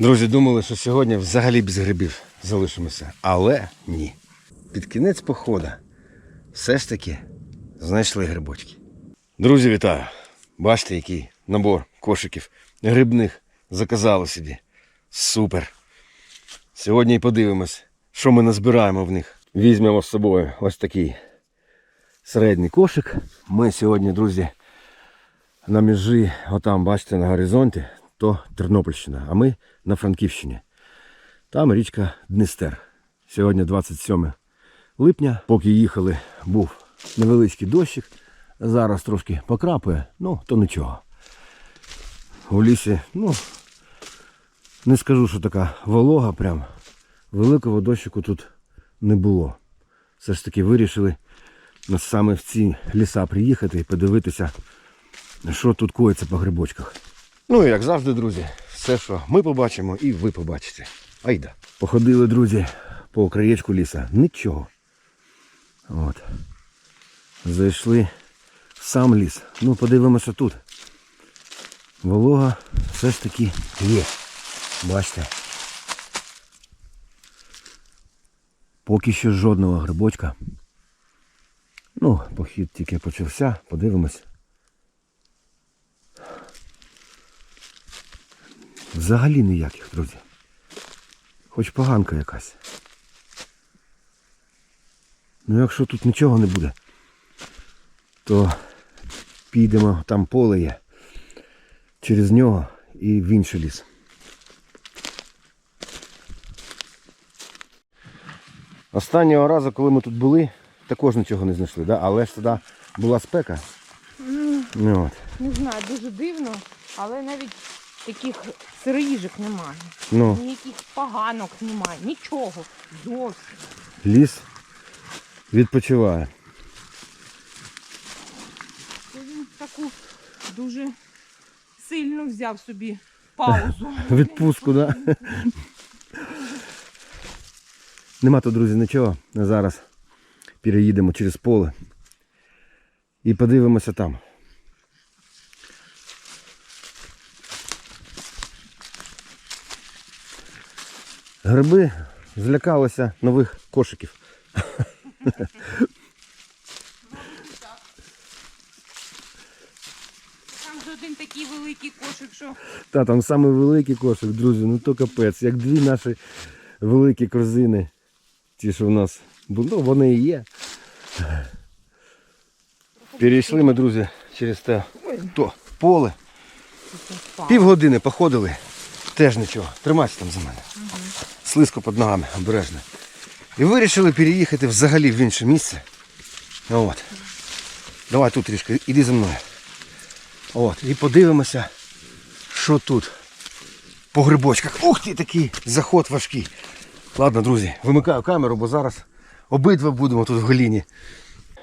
Друзі, думали, що сьогодні взагалі без грибів залишимося. Але ні. Під кінець походу все ж таки знайшли грибочки. Друзі, вітаю! Бачите, який набор кошиків грибних заказали собі. Супер! Сьогодні і подивимось, що ми назбираємо в них. Візьмемо з собою ось такий середній кошик. Ми сьогодні, друзі, на межі, отам, бачите, на горизонті, то Тернопільщина, а ми на Франківщині. Там річка Дністер. Сьогодні 27 липня. Поки їхали, був невеличкий дощик. Зараз трошки покрапує, ну то нічого. У лісі, ну, не скажу, що така волога прям. Великого дощику тут не було. Все ж таки вирішили саме в ці ліса приїхати і подивитися, що тут коїться по грибочках. Ну і як завжди, друзі, все, що ми побачимо, і ви побачите. Айда. Походили, друзі, по краєчку ліса. Нічого. От. Зайшли в сам ліс. Ну, подивимося тут. Волога все ж таки є. Бачите. Поки що жодного грибочка. Ну, похід тільки почався, подивимось. Взагалі ніяких, друзі. Хоч поганка якась. Ну якщо тут нічого не буде, то підемо, там поле є. Через нього і в інший ліс. Останнього разу, коли ми тут були, також нічого не знайшли, да? але ж тоді була спека. Ну, от. Не знаю, дуже дивно, але навіть таких сироїжок немає. ну, Ніяких поганок немає, нічого. Зовсім. ліс відпочиває. Це Він таку дуже сильно взяв собі паузу. Відпустку, да? Нема тут, друзі, нічого. Зараз переїдемо через поле і подивимося там. Гриби злякалися нових кошиків. Там же один такий великий кошик, що Та там самий великий кошик, друзі, ну то капець. Як дві наші великі корзини. Ті, що в нас були, ну вони і є. Перейшли ми, друзі, через те то поле. Півгодини походили. Теж нічого. Тримайся там за мене. Слизько під ногами, обережно. І вирішили переїхати взагалі в інше місце. От. Давай тут трішки, іди за мною. От. І подивимося, що тут по грибочках. Ух ти, такий заход важкий. Ладно, друзі, вимикаю камеру, бо зараз обидва будемо тут в гліні.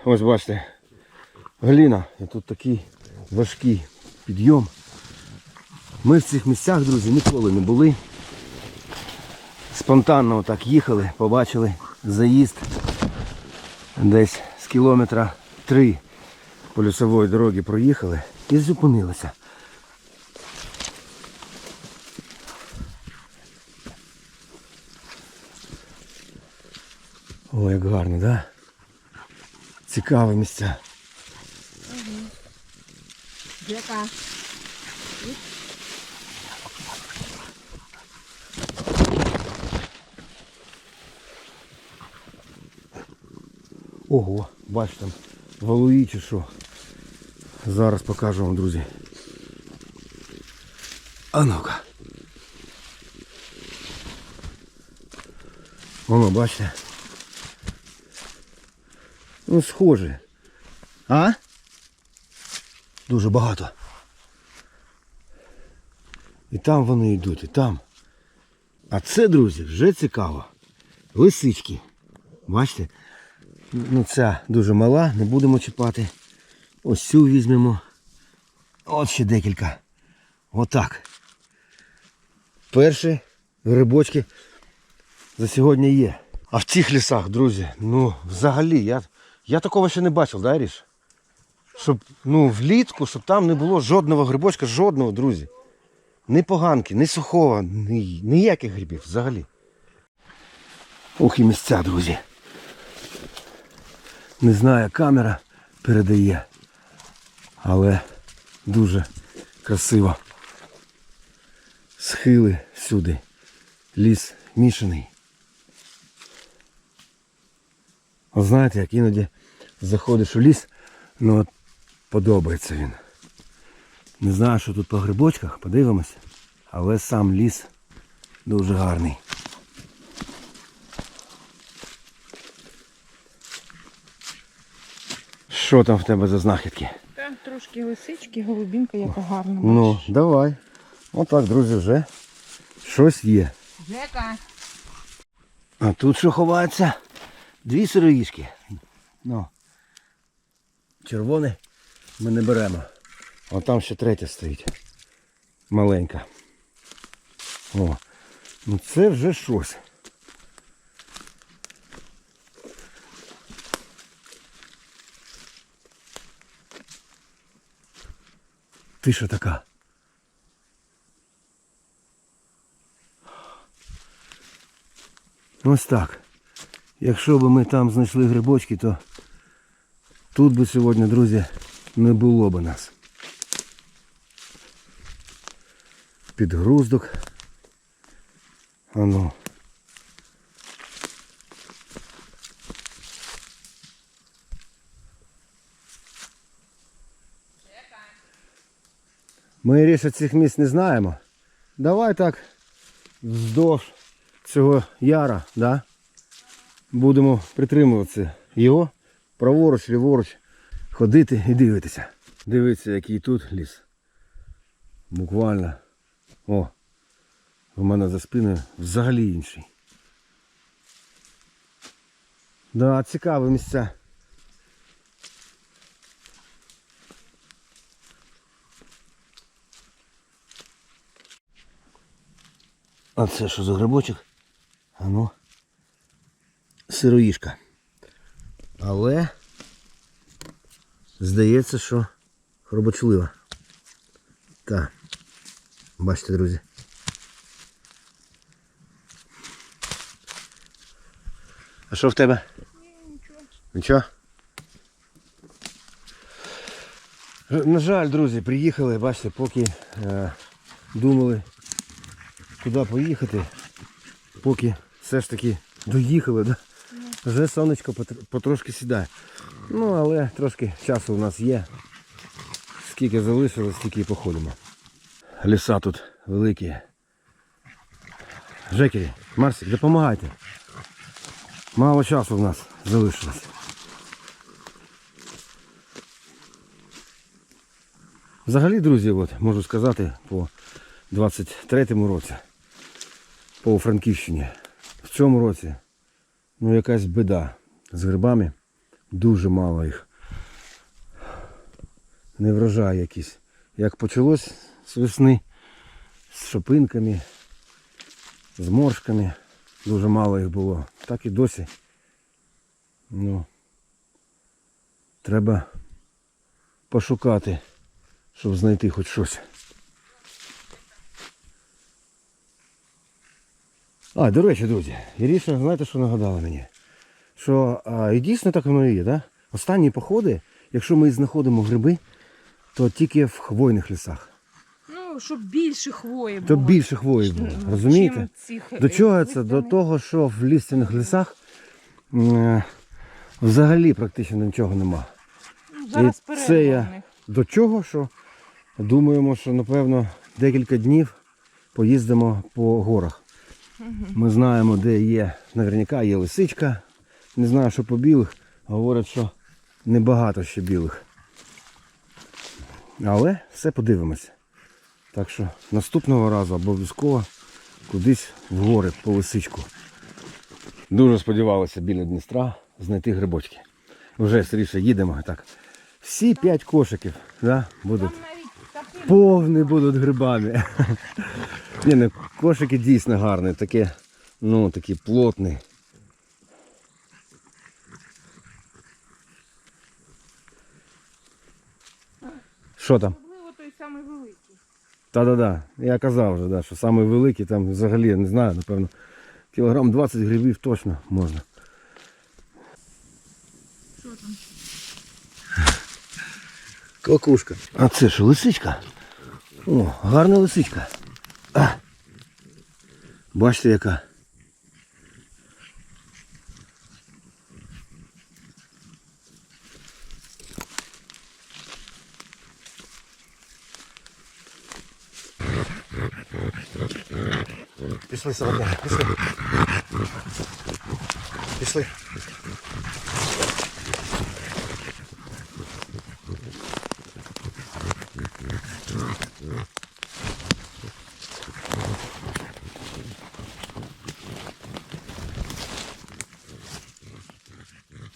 Ось бачите, гліна. І тут такий важкий підйом. Ми в цих місцях, друзі, ніколи не були. Спонтанно отак їхали, побачили заїзд десь з кілометра три полюсової дороги проїхали і зупинилися. О, як гарно, да? Цікаві місця. яка Ого, бач там валуї що. Зараз покажу вам, друзі. А ну-ка. Воно, бачите. Ну, схоже. А? Дуже багато. І там вони йдуть, і там. А це, друзі, вже цікаво. Лисички. Бачите? Ну, ця дуже мала, не будемо чіпати. Ось цю візьмемо. От ще декілька. Отак. Перші грибочки за сьогодні є. А в цих лісах, друзі, ну взагалі, я, я такого ще не бачив, да, Ріш? Щоб ну, влітку, щоб там не було жодного грибочка, жодного, друзі. ні поганки, ні сухого, ні, ніяких грибів взагалі. Ох і місця, друзі. Не знаю, камера передає, але дуже красиво. Схили всюди. Ліс мішаний. Знаєте, як іноді заходиш у ліс, ну от подобається він. Не знаю, що тут по грибочках, подивимося. Але сам ліс дуже гарний. Що там в тебе за знахідки? Там трошки лисички, голубінка, яка гарна. Ну, давай. Отак, друзі, вже щось є. Жека. А тут що ховається? Дві сироїшки. Ну. Червоне ми не беремо. А там ще третя стоїть. Маленька. О. Ну це вже щось. Ти що така? Ось так. Якщо б ми там знайшли грибочки, то тут би сьогодні, друзі, не було б нас. Підгруздок. Ану. Ми ріше цих місць не знаємо. Давай так вздовж цього яра, да? будемо притримуватися його праворуч, ліворуч, ходити і дивитися. Дивіться, який тут ліс. Буквально. О, у мене за спиною взагалі інший. Да, цікаві місця. А це що за грибочок? А ну. Сироїшка. Але здається, що хробочлива. Так. Бачите, друзі. А що в тебе? Нічого. Нічого? На жаль, друзі, приїхали, бачите, поки е, думали, куди поїхати, поки все ж таки доїхали, да? вже сонечко потрошки сідає. Ну, але трошки часу у нас є. Скільки залишилось, стільки і походимо. Ліса тут великі. Жекері, Марсик, допомагайте. Мало часу в нас залишилось. Взагалі, друзі, от, можу сказати, по 23-му році, по Франківщині, в цьому році, ну якась біда з грибами, дуже мало їх. Не врожай якийсь. Як почалось з весни, з шопинками, з моршками, дуже мало їх було. Так і досі. Ну, треба пошукати, щоб знайти хоч щось. А, до речі, друзі, Іріша, знаєте, що нагадала мені? Що а, і дійсно так воно і є, да? Останні походи, якщо ми знаходимо гриби, то тільки в хвойних лісах. Ну, щоб більше хвої було. То більше хвої було, Чим розумієте? цих, До е, чого це? До того, що в ліственних лісах м, взагалі практично нічого нема. Ну, Зараз І перерва це я них. до чого, що думаємо, що напевно декілька днів поїздимо по горах. Ми знаємо, де є, наверняка є лисичка. Не знаю, що по білих. Говорять, що небагато ще білих. Але все подивимося. Так що наступного разу обов'язково кудись в гори по лисичку. Дуже сподівалися біля Дністра знайти грибочки. Вже скоріше їдемо. Так. Всі п'ять кошиків да, будуть повні будуть грибами. Ні, ну, кошики дійсно гарні, такі, ну, такі плотні. Що там? особливо той самий великий. Та-да-да. Я казав вже, да, що великий там взагалі, не знаю, напевно, кілограм 20 грибів точно можна. Що там? Кокушка. А це що, лисичка? О, гарна лисичка. А. Бачите, яка. Пішли, Солом'я, пішли. Пішли.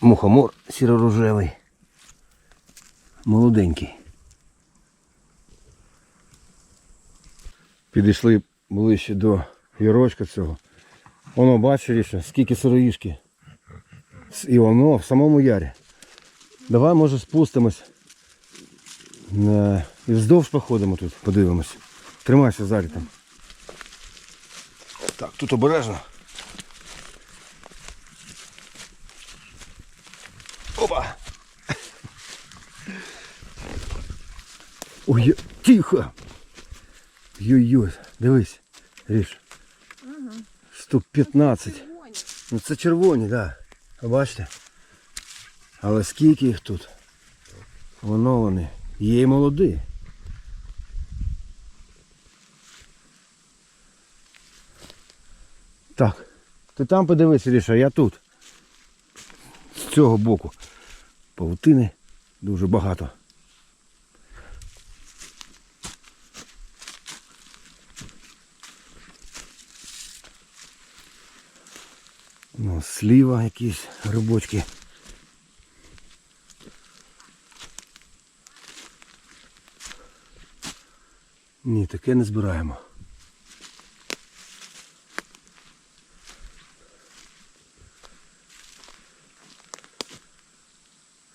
Мухомор сіро-рожевий. Молоденький. Підійшли ближче до ярочка цього. Воно бачиш, скільки сироїшки. І воно в самому ярі. Давай, може, спустимось. Е, І вздовж походимо тут, подивимось. Тримайся ззаді там. Так, тут обережно. Ой, тихо! Йой-йой, дивись, Ріш. Штук 15. Червоні. Ну це червоні, так. Да. Бачите? Але скільки їх тут? Воно вони. Є й молоді. Так. Ти там подивись, Ріша, я тут. З цього боку. Павутини дуже багато. Ну, сліва якісь грибочки. Ні, таке не збираємо.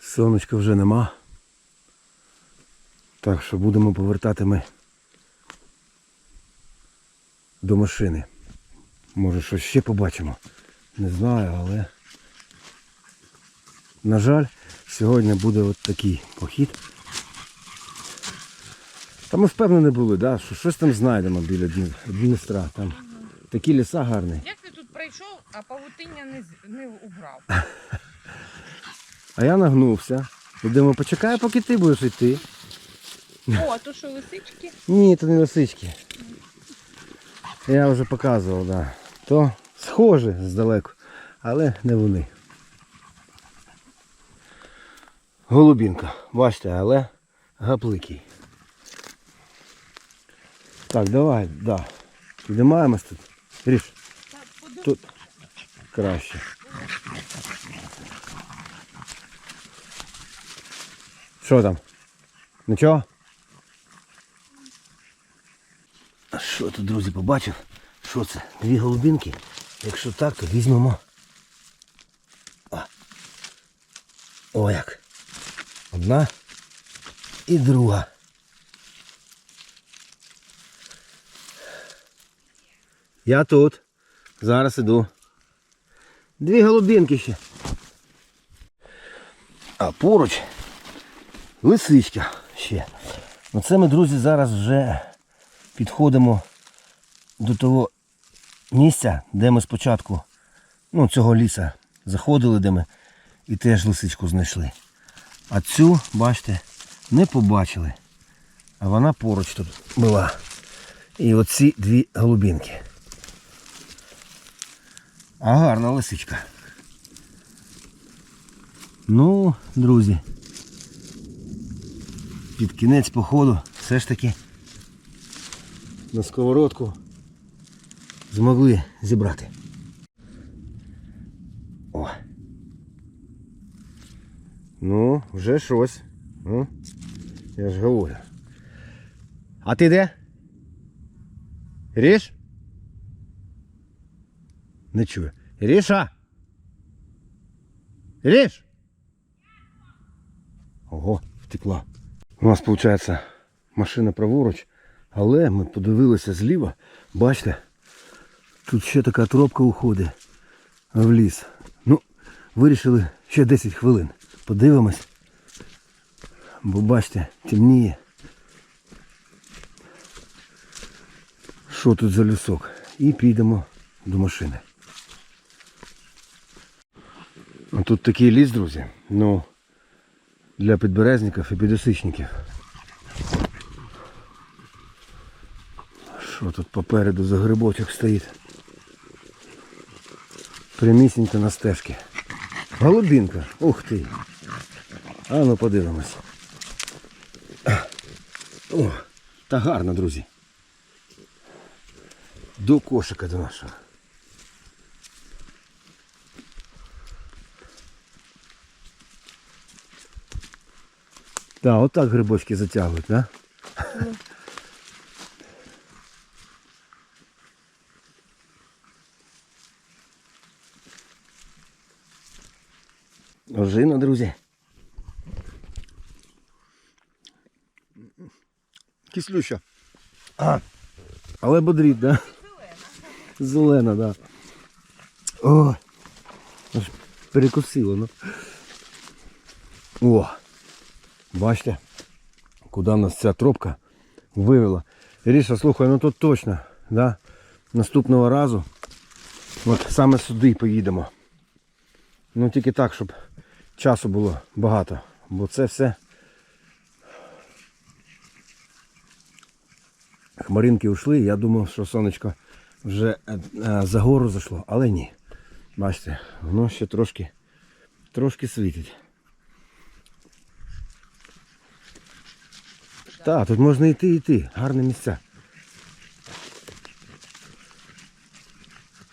Сонечка вже нема. Так що будемо повертати ми до машини. Може щось ще побачимо. Не знаю, але на жаль, сьогодні буде от такий похід. Та ми впевнені були, да, що щось там знайдемо біля Дністра. Там такі ліса гарні. Як ти тут прийшов, а павутиння не, з- не убрав? А я нагнувся. І думаю, почекай, поки ти будеш йти. О, а то що лисички? Ні, то не лисички. Я вже показував, да. То схоже здалеку, але не вони. Голубінка, бачите, але гапликий. Так, давай, да. Піднімаємось тут. Ріш, тут краще. Що там? Нічого? А що тут, друзі, побачив? Що це? Дві голубінки? Якщо так, то візьмемо. О, О як. Одна і друга. Я тут. Зараз іду. Дві голубінки ще. А поруч лисичка ще. Оце ми, друзі, зараз вже підходимо до того місця, де ми спочатку ну, цього ліса заходили, де ми і теж лисичку знайшли. А цю, бачите, не побачили. А вона поруч тут була. І оці дві голубінки. А гарна лисичка. Ну, друзі, під кінець походу все ж таки на сковородку змогли зібрати. О. Ну, вже щось. Ну, я ж говорю. А ти де? Ріш? Не чую. Ріша? Ріш? Ого, втекла. У нас, виходить, машина праворуч, Але ми подивилися зліва, бачите, тут ще така тропка уходить в ліс. Ну, вирішили ще 10 хвилин. Подивимось. Бо бачите, темніє. Що тут за лісок? І підемо до машини. Тут такий ліс, друзі. Ну, для підберезників і підосичників. Що тут попереду за грибочок стоїть? Прямісінько на стежки. Голубінка. Ух ти. А ну подивимось. О, та гарно, друзі. До кошика до нашого. Так, отак грибочки затягують, да? Ожина, друзі. Кислюща. А, але бодріть, да? Зелена, да. О, аж перекусило, ну. О, бачите, куди нас ця тропка вивела. Іріша, слухай, ну тут точно, да? Наступного разу от саме сюди поїдемо. Ну тільки так, щоб часу було багато. Бо це все Хмаринки ушли, я думав, що сонечко вже е, е, за гору зайшло, але ні. Бачите, воно ще трошки, трошки світить. Так, тут можна йти йти, гарне місця.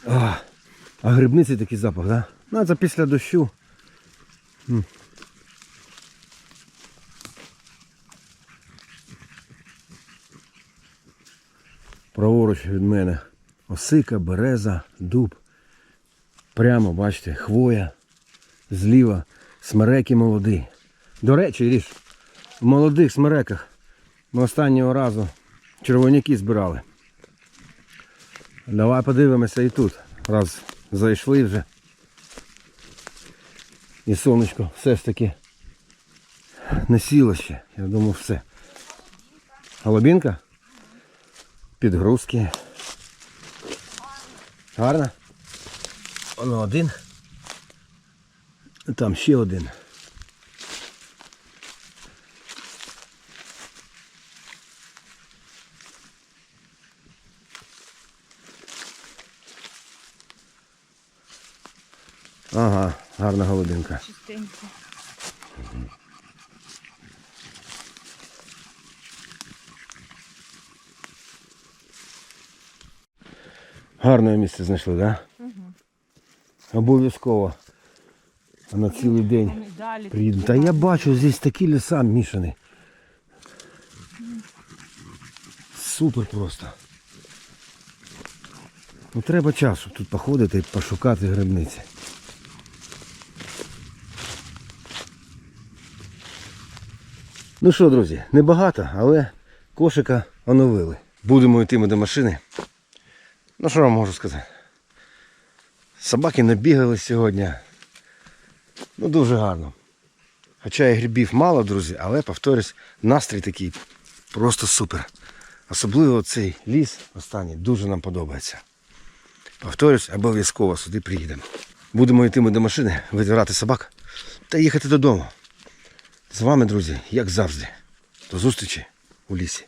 А, а грибниці такий запах, да? Ну, це після дощу. М. Від мене осика, береза, дуб. Прямо, бачите, хвоя. Зліва смереки молоді. До речі, ріж, в молодих смереках ми останнього разу червоняки збирали. Давай подивимося і тут. Раз зайшли вже. І сонечко все ж таки не сіло ще. Я думав все. Голубінка? Підгрузки. Гарно? Воно один. Там ще один. Ага, гарна голубинка. Чистенько. Гарне місце знайшли, так? Да? Обов'язково. А на цілий день. Приїдемо. Та я бачу, здесь такі ліса мішані. Супер просто. Ну треба часу тут походити і пошукати грибниці. Ну що, друзі, небагато, але кошика оновили. Будемо йти ми до машини. Ну що вам можу сказати? Собаки набігали сьогодні. Ну дуже гарно. Хоча і грибів мало, друзі, але повторюсь, настрій такий просто супер. Особливо цей ліс останній дуже нам подобається. Повторюсь, обов'язково сюди приїдемо. Будемо йти ми до машини, витирати собак та їхати додому. З вами, друзі, як завжди. До зустрічі у лісі.